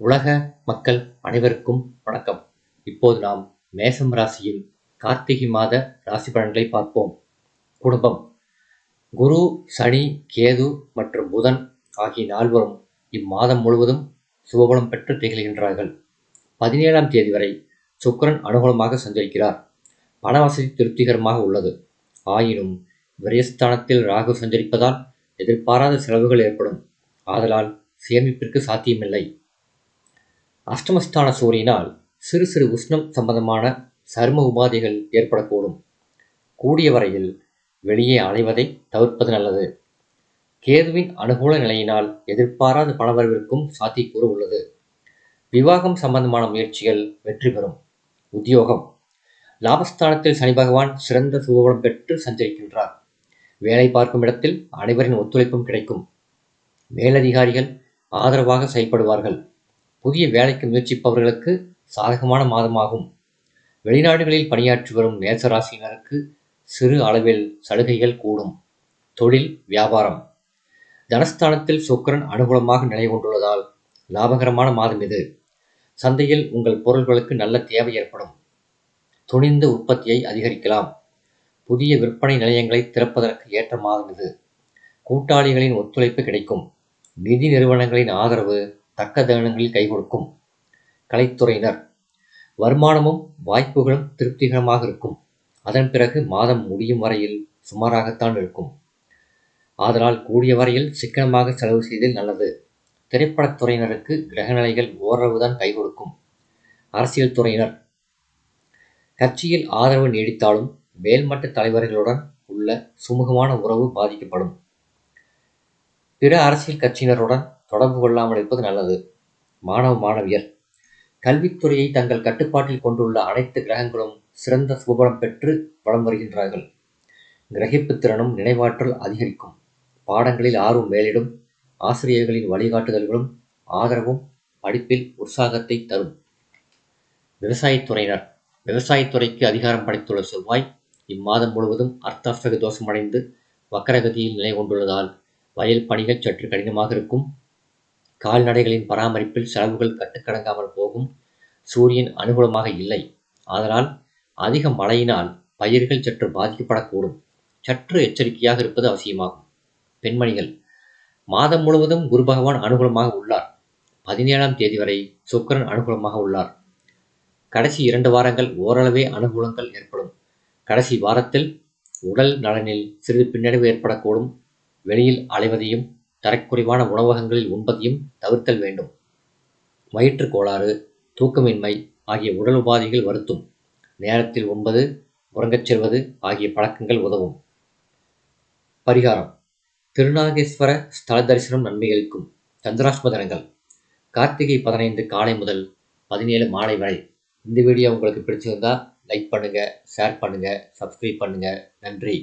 உலக மக்கள் அனைவருக்கும் வணக்கம். இப்போது நாம் மேசம் ராசியின் கார்த்திகை மாத ராசி பலன்களை பார்ப்போம். குடும்பம். குரு சனி கேது மற்றும் புதன் ஆகிய நால்வரும் இம்மாதம் முழுவதும் சுபபலம் பெற்று திகழ்கின்றார்கள். பதினேழாம் தேதி வரை சுக்கரன் அனுகூலமாக சஞ்சரிக்கிறார். பணவசதி திருப்திகரமாக உள்ளது. ஆயினும் விரயஸ்தானத்தில் ராகு சஞ்சரிப்பதால் எதிர்பாராத செலவுகள் ஏற்படும். ஆதலால் சேமிப்பிற்கு சாத்தியமில்லை. அஷ்டமஸ்தான சூரியனால் சிறு சிறு உஷ்ணம் சம்பந்தமான சரும உபாதைகள் ஏற்படக்கூடும். கூடிய வரையில் வெளியே அலைவதை தவிர்ப்பது நல்லது. கேதுவின் அனுகூல நிலையினால் எதிர்பாராத பணவரவிற்கும் சாத்தியக்கூறு உள்ளது. விவாகம் சம்பந்தமான முயற்சிகள் வெற்றி பெறும். உத்தியோகம். லாபஸ்தானத்தில் சனி பகவான் சிறந்த சுகபலம் பெற்று சஞ்சரிக்கின்றார். வேலை பார்க்கும் இடத்தில் அனைவரின் ஒத்துழைப்பும் கிடைக்கும். மேலதிகாரிகள் ஆதரவாக செயல்படுவார்கள். புதிய வேலைக்கு முயற்சிப்பவர்களுக்கு சாதகமான மாதமாகும். வெளிநாடுகளில் பணியாற்றி வரும் மேசராசினருக்கு சிறு அளவில் சலுகைகள் கூடும். தொழில் வியாபாரம். தனஸ்தானத்தில் சுக்கரன் அனுகூலமாக நிலை கொண்டுள்ளதால் லாபகரமான மாதம் இது. சந்தையில் உங்கள் பொருள்களுக்கு நல்ல தேவை ஏற்படும். துணிந்த உற்பத்தியை அதிகரிக்கலாம். புதிய விற்பனை நிலையங்களை திறப்பதற்கு ஏற்ற மாதம் இது. கூட்டாளிகளின் ஒத்துழைப்பு கிடைக்கும். நிதி நிறுவனங்களின் ஆதரவு தக்க தருணங்களில் கை கொடுக்கும். கலைத்துறையினர் வருமானமும் வாய்ப்புகளும் திருப்திகரமாக இருக்கும். அதன் பிறகு மாதம் முடியும் வரையில் சுமாராகத்தான் இருக்கும். ஆதலால் கூடிய வரையில் சிக்கனமாக செலவு செய்தல் நல்லது. திரைப்படத் துறையினருக்கு கிரகநிலைகள் ஓரளவுதான் கை கொடுக்கும். அரசியல் துறையினர் கட்சியில் ஆதரவு நீடித்தாலும் மேல்மட்ட தலைவர்களுடன் உள்ள சுமூகமான உறவு பாதிக்கப்படும். பிற அரசியல் கட்சியினருடன் தொடர்பு கொள்ளாமல் இருப்பது நல்லது. மாணவ மாணவியர். கல்வித்துறையை தங்கள் கட்டுப்பாட்டில் கொண்டுள்ள அனைத்து கிரகங்களும் சிறந்த சுபபலம் பெற்று வளம் வருகின்றார்கள். கிரகிப்பு திறனும் நினைவாற்றல் அதிகரிக்கும். பாடங்களில் ஆர்வம் மேலிடும். ஆசிரியர்களின் வழிகாட்டுதல்களும் ஆதரவும் படிப்பில் உற்சாகத்தை தரும். விவசாயத்துறையினர் விவசாயத்துறைக்கு அதிகாரம் படைத்துள்ள செவ்வாய் இம்மாதம் முழுவதும் அர்த்தாஷ்டக தோஷமடைந்து வக்கரகதியில் நிலை கொண்டுள்ளதால் வயல் பணிகள் சற்று கடினமாக இருக்கும். கால்நடைகளின் பராமரிப்பில் செலவுகள் கட்டுக்கடங்காமல் போகும். சூரியன் அனுகூலமாக இல்லை. அதனால் அதிக மழையினால் பயிர்கள் சற்று பாதிக்கப்படக்கூடும். சற்று எச்சரிக்கையாக இருப்பது அவசியமாகும். பெண்மணிகள் மாதம் முழுவதும் குரு பகவான் அனுகூலமாக உள்ளார். பதினேழாம் தேதி வரை சுக்கரன் அனுகூலமாக உள்ளார். கடைசி இரண்டு வாரங்கள் ஓரளவே அனுகூலங்கள் ஏற்படும். கடைசி வாரத்தில் உடல் நலனில் சிறிது பின்னடைவு ஏற்படக்கூடும். வெளியில் அலைவதையும் தரக்குறைவான உணவகங்களில் உண்பதையும் தவிர்த்தல் வேண்டும். வயிற்று கோளாறு தூக்கமின்மை ஆகிய உடல் உபாதைகள் வருத்தும். நேரத்தில் உண்பது உறங்கச் செல்வது ஆகிய பழக்கங்கள் உதவும். பரிகாரம். திருநாகேஸ்வர ஸ்தல தரிசனம் நன்மைகளுக்கும் சந்திராஷ்மதனங்கள். கார்த்திகை பதினைந்து காலை முதல் பதினேழு மாலை வரை. இந்த வீடியோ உங்களுக்கு பிடிச்சிருந்தா லைக் பண்ணுங்கள் ஷேர் பண்ணுங்கள் சப்ஸ்கிரைப் பண்ணுங்கள் நன்றி.